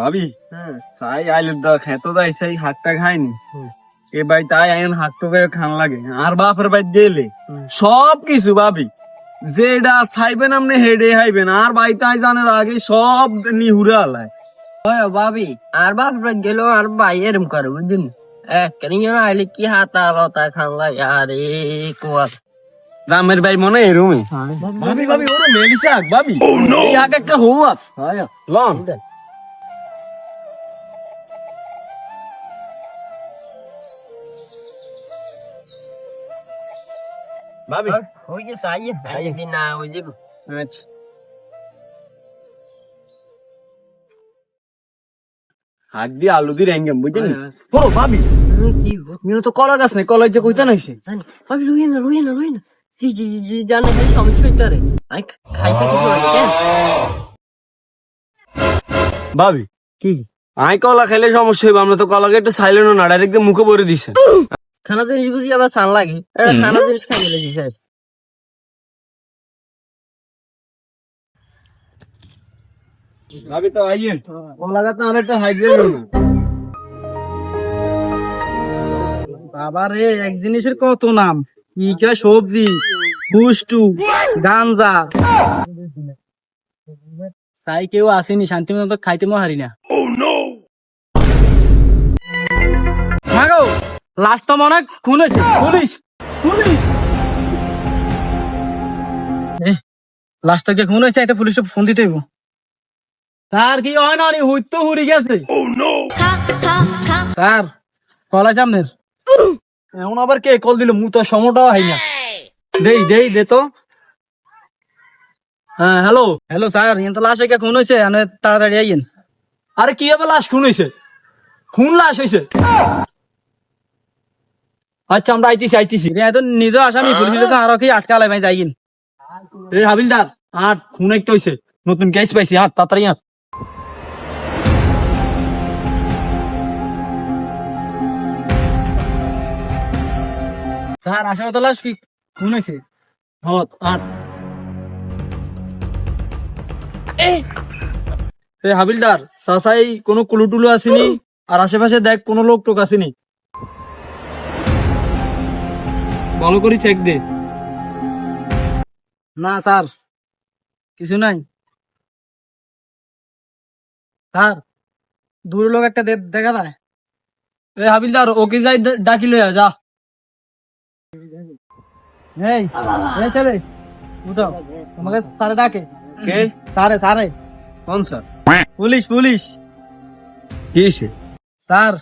ভাবি? হ্যাঁ। সাই আইলে দা খেতো দাই সেই হাতটা খাইনি। এ ভাই তাই আইন হাত তো করে খান লাগে। আর বাপের ভাই গেলে। সব কিছু ভাবি। যেটা চাইবেন আপনি হেডে হাইবেন আর ভাই তাই জানার আগে সব নিহুরে আলায়। ওই ভাবি আর বাপ গেল আর ভাই এরম করে নিয়ে আইলে কি হাতা লতা খান লাগে? আরে কুয়ার দামের ভাই মনে এরমই। ভাবি ভাবি ওরে মেলিসাক ভাবি। এই আগে একটা হোয়াত লন। ভাবি ওই যে সাই দিন না ওই যে আচ্ছা হাত দিয়ে আলু দিয়ে রেঙ্গেম বুঝছেন ও ভাবি কি মিনো তো কলা গাছ নাই কলা যে কইতে নাইছে ভাবি রুই না রুই না রুই না জি জি জি, জানে ভাই সমস্যা হইতে পারে আমি খাইছে আগে কেন ভাবি কি আই কলা খেলে সমস্যা হইব আমরা তো কলাকে একটু সাইলেন্ট না ডাইরেক্ট মুখে ভরে দিছে খানা জিনিস বুঝি আবার সান লাগে। এটা খানা জিনিস খাই গেলে শেষ তো আইয়েন। গাছ অনেকটা হাইড্রেট বাবা রে এক জিনিসের কত নাম? ইকা সবজি পুষ্টু গাঞ্জা। চাই কেউ আসেনি শান্তি মতো খাইতে হারি না লাস্ট তো মনে খুন হয়েছে পুলিশ পুলিশ। লাস্ট কে খুন হয়েছে এটা পুলিশে ফোন দিতে হইব। স্যার কি হয় না হুই তো হুরি গেছে। স্যার, কলা সামনের এখন আবার কে কল দিল? মু তো সমটাও হয় না। দেই দেই, দে তো। হ্যাঁ হ্যালো। হ্যালো, স্যার ইন তো লাশ কে খুন হয়েছে। তাড়াতাড়ি আইয়েন। আরে, কি হবে? লাশ খুন হয়েছে। খুন লাশ হয়েছে। আচ্ছা আমরা আইতেছি আইতেছি। রে তো নিজ আসামি পুলিশ তো আরও কি যাইন এ হাবিলদার আট খুন একটা হয়েছে নতুন কেস পাইছি হাত তাড়াতাড়ি হাত স্যার আসলে তো লাশ কি খুন হয়েছে হত আট এ! হাবিলদার সাসাই কোনো কুলুটুলু আসেনি আর আশেপাশে দেখ কোনো লোক টোক আসেনি। ভালো করে চেক দে। না স্যার কিছু নাই। স্যার দূর লোক একটা দেখা যায়। এ হাবিলদার ওকে যাই ডাকি লইয়া যা। এই এই ছেলে উঠো। তোমাকে স্যারে ডাকে। কে? স্যারে স্যারে। কোন স্যার? Police police. কি? স্যার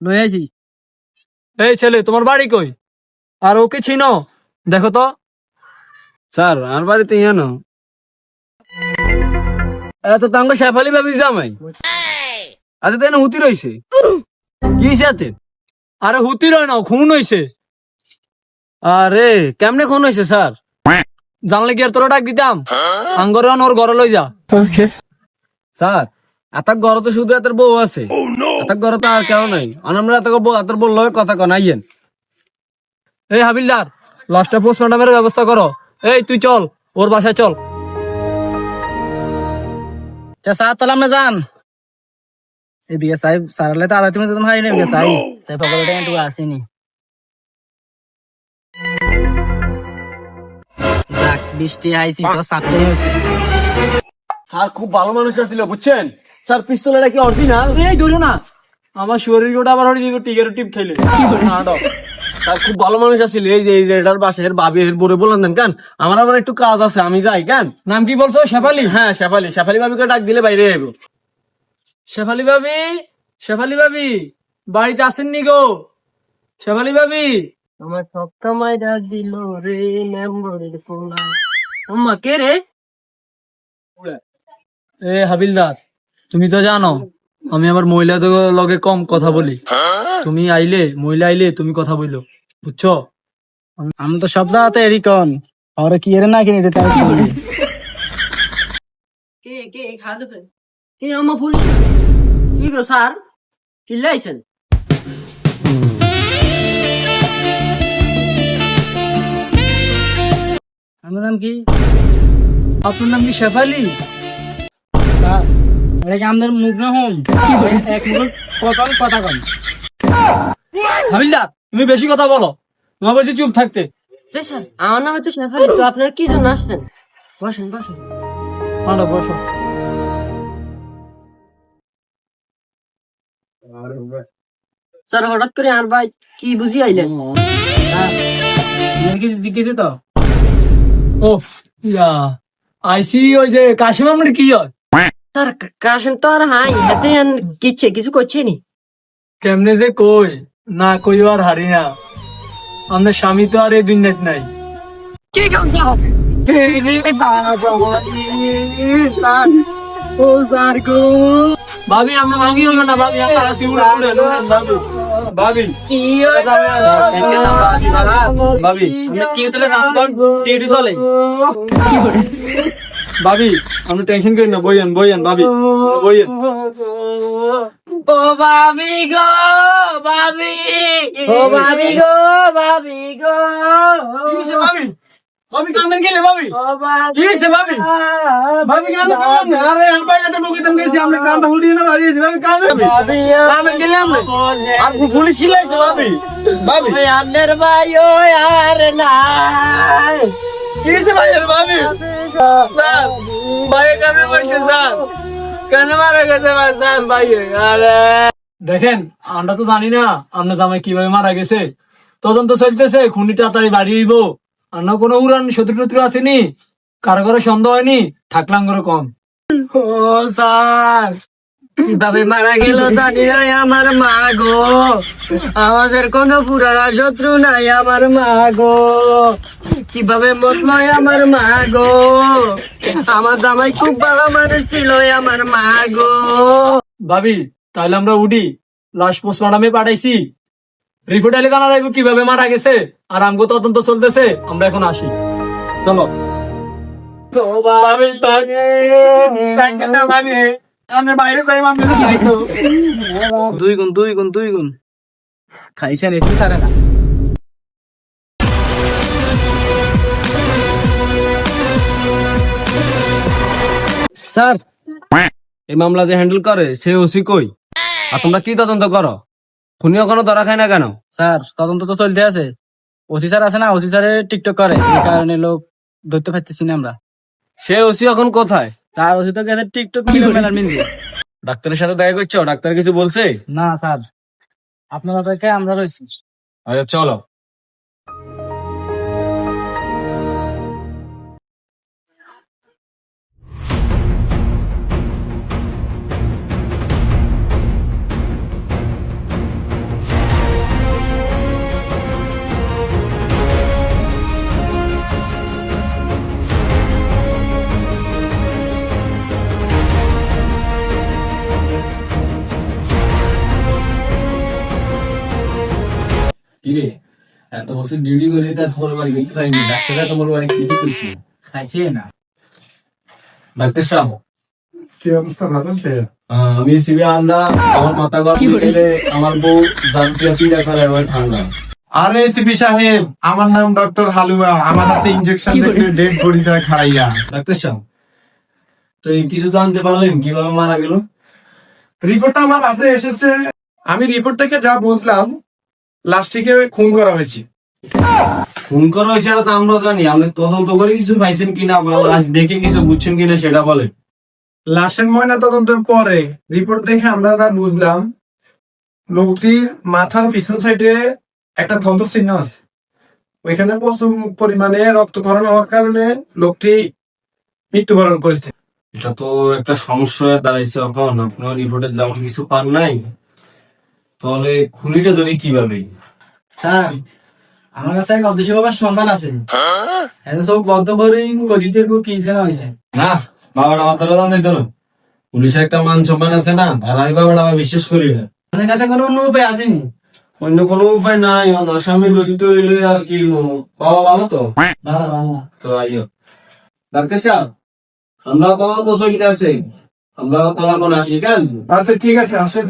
লয়েছি এই ছেলে তোমার বাড়ি কই? আর ওকে চিনো দেখো তো। স্যার আমার বাড়ি তো ইয়ানো এত তাঙ্গ শেফালি ভাবি জামাই। আচ্ছা তাই না হুতি রইছে। কি সাথে আরে হুতি রয় না খুন হইছে। আরে কেমনে খুন হইছে স্যার? জানলে কি আর তোরা ডাক দিতাম? আঙ্গরে ওর ঘরে লই যা। স্যার এতাক ঘর তো শুধু এতের বউ আছে। এতাক ঘর তো আর কেউ নাই। আর আমরা এত বউ এত বউ লগে কথা কন আইয়েন। এই হাবিলদার লাস্টে পোস্টমর্টমের ব্যবস্থা করো। এই তুই চল ওর বাসায় চল। স্যার তাহলে আমরা যান। এদিকে সাহেব স্যারলে তো আধা তুমি তো হারি নেবে সাই সাহেব পকেটে একটু আসেনি। যাক বৃষ্টি আইছি তো সাতটাই হয়েছে। স্যার খুব ভালো মানুষ বুঝছেন? স্যার কি অরিজিনাল এই ধরো না। আমার শরীর গোটা আবার হয়ে যাবে টিকের টিপ খেলে। না, খুব ভালো মানুষ আছিল। এই যে এই রেডার বাসের বাবি এর বলে বললেন দেন কেন আমার আবার একটু কাজ আছে আমি যাই কেন। নাম কি বলছো? শেফালি? হ্যাঁ শেফালি। শেফালি ভাবিকে ডাক দিলে বাইরে যাব শেফালি ভাবি শেফালি ভাবি বাড়িতে আসেননি গো? শেফালি ভাবি আমার দিল রে মেম্বরের পোলা। আম্মা কে রে? এ হাবিলদার তুমি তো জানো আমি আমার মহিলাদের লগে কম কথা বলি। তুমি আইলে মহিলা আইলে তুমি কথা বইলো। বুঝছ? আমি তো সব জায়গাতে এরই কন। আর কি এর না কিনে তাই কি কে কে খাদে কে আম্মা ফুল কি গো স্যার? চিল্লাইছেন আমার নাম কি? আপনার নাম কি শেফালি? স্যার দেখে আমাদের মুখ না হোম? এক মুখ কথা কথা কম হাবিলদার তুমি বেশি কথা বলো। তোমার বলছি চুপ থাকতে। আমার নামে তো শেফালি তো আপনারা কি জন্য আসছেন? বসেন বসেন। মানো বসো। স্যার হঠাৎ করে আর ভাই কি বুঝি আইলেন? কি জিজ্ঞেস তো ও ইয়া। আইসি ওই যে কাশিম আমার কি হয়? স্যার কাশেম তো আর হাই হাতে কিছু করছে নি। কেমনে যে কই? না কই আর হারি না। আমাদের স্বামী তো আর এই দুনিয়াতে নাই। কি ও স্যার গো। ভাবি আমরা হলো না? ভাবি আমরা আসি উড়ে উড়ে ভাবি ভাবি। কি ভাবি কি তুলে সামন টিটি চলে। ভাবি আমরা টেনশন করি না বইয়েন বইয়েন ভাবি বইয়েন। ও ভাবি গো ভাবি। ও ভাবি। গো ভাবি গো। ভাবি? ভাবি কান্দন গেলে ভাবি? ও কি হইছে ভাবি? ভাবি কান্দন করলাম না আরে আমি বাইরে বকিতাম গেছি আমরা কান্দা উড়িয়ে না বাড়িয়েছি ভাবি কান্দন ভাবি কান্দন গেলে আমরা আর পুলিশ খিলাইছে ভাবি। ভাবি। ওই ভাই ওই আর নাই। কি হইছে ভাই আরে ভাবি। স্যার ভাই কেন বলছে স্যার। কেন মারা গেছে ভাই স্যার ভাই আরে। দেখেন আমরা তো জানি না আপনার জামাই কীভাবে মারা গেছে। তদন্ত চলতেছে খুনি তাড়াতাড়ি বাড়ি হইব। অন্য কোনো উড়ান শত্রু টত্রু আসেনি। কারও কারও সন্দেহ হয়নি থাকলাম করে কম। ও স্যার। কীভাবে মারা গেল জানি নাই আমার মা গো। আমাদের কোনো পুরানা শত্রু নাই আমার মা গো। কীভাবে মরলো আমার মা গো? আমার জামাই খুব ভালো মানুষ ছিল আমার মা গো। ভাবি তাহলে আমরা উডি লাশ পোস্টমর্টমে পাঠাইছি। রিপোর্ট আলে জানা যাইব কীভাবে মারা গেছে? আর আমগো তদন্ত চলতেছে আমরা এখন আসি। চলো। দুই গুণ দুই গুণ দুই গুণ। খাইছেন এসি সারে না। স্যার এই মামলা যে হ্যান্ডেল করে সে ওসি কই? আর তোমরা কি তদন্ত করো? খুনিও কোনো ধরা খায় না কেন? স্যার তদন্ত তো চলতে আছে। ওসি স্যার আছে না? ওসি স্যারে টিকটক করে। এই কারণে লোক ধরতে পারতেছি না আমরা। সে ওসি এখন কোথায়? স্যার ওষুধ গেছে টিকটক মেলার মিন্দি। ডাক্তারের সাথে দেখা করছ? ডাক্তার কিছু বলছে? না স্যার। আপনার অপেক্ষায় আমরা রয়েছি। আচ্ছা চলো। কিরে এত বছর ডিউটি করে তার তোমার বাড়ি গেতে পারিনি ডাক্তাররা তোমার বাড়ি কি করছি? খাইছে না। ডাক্তার সাহেব। কি অবস্থা? ভালো আছে? আমি সিবি আন্দা আমার মাথা গরম গেলে আমার বউ করে ঠান্ডা। আরে সিপি সাহেব আমার নাম ডক্টর হালুয়া। আমার হাতে ইনজেকশন দেখে ডেড বডি যায় খাড়াইয়া। ডাক্তার সাহেব তো কিছু জানতে পারলেন? কীভাবে মারা গেল? রিপোর্টটা আমার হাতে এসেছে। আমি রিপোর্ট থেকে যা বুঝলাম লাস্টিকে খুন করা হয়েছে। খুন করা হয়েছে সেটা তো আমরা জানি আপনি তদন্ত করে কিছু পাইছেন কিনা বা লাশ দেখে কিছু বুঝছেন কিনা সেটা বলে লাশের ময়না তদন্তের পরে রিপোর্ট দেখে আমরা যা বুঝলাম লোকটির মাথার পিছন সাইডে একটা ধন্ত চিহ্ন আছে। ওইখানে প্রচুর পরিমাণে রক্তক্ষরণ হওয়ার কারণে লোকটি মৃত্যুবরণ করেছে। এটা তো একটা সমস্যা দাঁড়াইছে এখন আপনার রিপোর্টে যেমন কিছু পান নাই। তাহলে খুনিটা ধরি কীভাবে? স্যার আমার কাছে এক অদৃশ্য বাবার আছে। এত সব বদ্ধ করে গদিতে কি না হয়েছে। না বাবাটা আমার ধরে পুলিশের একটা মান সম্মান আছে না আর আমি বাবাটা আমার বিশ্বাস করি না। আমাদের কাছে কোনো অন্য উপায় আসেনি অন্য কোনো উপায় নাই আমার আসামি জড়িত হইলে আর কি বাবা ভালো তো? ভালো ভালো তো আইও ডাক্তার সাহেব আমরা কখন আছে? আমরা কলা কোন আসি কেন? আচ্ছা ঠিক আছে আসেন।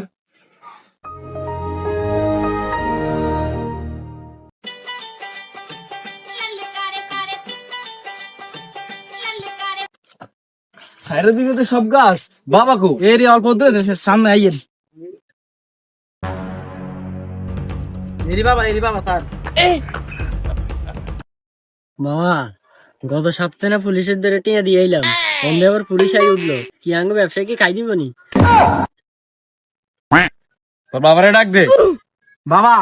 সাইডের দিকে তো সব গাছ। বাবা কো? এর অল্প দূরে সামনে আইয়েন এরি বাবা এরি বাবা তার। মামা গত সপ্তাহে না পুলিশের ধরে টিয়া দিয়ে এলাম অন্ধে আবার পুলিশ আই উঠল। কি আঙ্গ ব্যবসায়ী কি খাই দিবনি তোর বাবারে ডাক দে। বাবা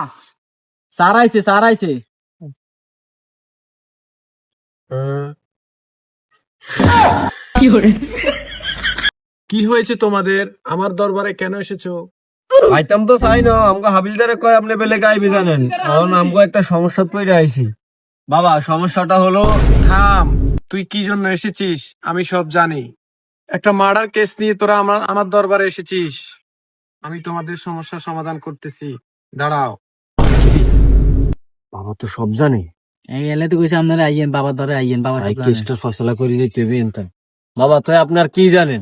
স্যার আইছে স্যার আইছে। কি হয়েছে তোমাদের? আমার দরবারে কেন এসেছ? আইতাম তো চাই না আমগো হাবিলদারে কয় আপনি বেলে গাইবি জানেন। কারণ আমগো একটা সমস্যা পড়ে আইছি। বাবা সমস্যাটা হলো থাম তুই কি জন্য এসেছিস? আমি সব জানি। একটা মার্ডার কেস নিয়ে তোরা আমার আমার দরবারে এসেছিস। আমি তোমাদের সমস্যার সমাধান করতেছি। দাঁড়াও। বাবা তো সব জানে। এই এলে তো কইছে আপনারা আইয়েন বাবা ধরে আইয়েন বাবা কেসটা ফয়সালা করে যেতে হবে। বাবা তো আপনার কি জানেন?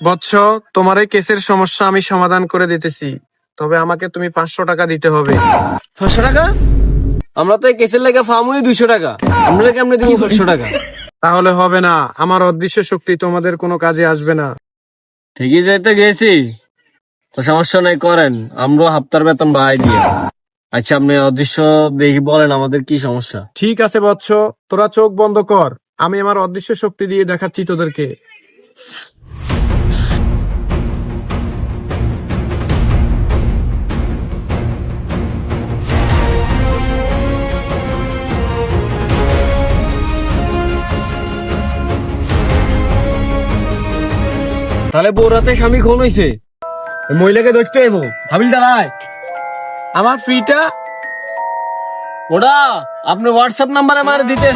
বৎস তোমার এই কেসের সমস্যা আমি সমাধান করে দিতেছি। তবে আমাকে তুমি পাঁচশো টাকা দিতে হবে। পাঁচশো টাকা? আমরা তো এই কেসের লেগে ফার্মই দুইশো টাকা। আপনারা কেমনে দিব পাঁচশো টাকা? তাহলে হবে না। আমার অদৃশ্য শক্তি তোমাদের কোনো কাজে আসবে না। ঠিকই যাইতে গেছি। তো সমস্যা নাই করেন। আমরা হাপ্তার বেতন বাড়াই দিয়ে। আচ্ছা আপনি অদৃশ্য দেখি বলেন আমাদের কি সমস্যা। ঠিক আছে বৎস তোরা চোখ বন্ধ কর। আমি আমার অদৃশ্য শক্তি দিয়ে দেখাচ্ছি তোদেরকে। তাহলে বৌরাতে স্বামী খুন হয়েছে মহিলাকে দেখতে এবো হাবিল দাঁড়ায় আমার ফ্রিটা? ওটা আপনি হোয়াটসঅ্যাপ নাম্বারে আমার দিতে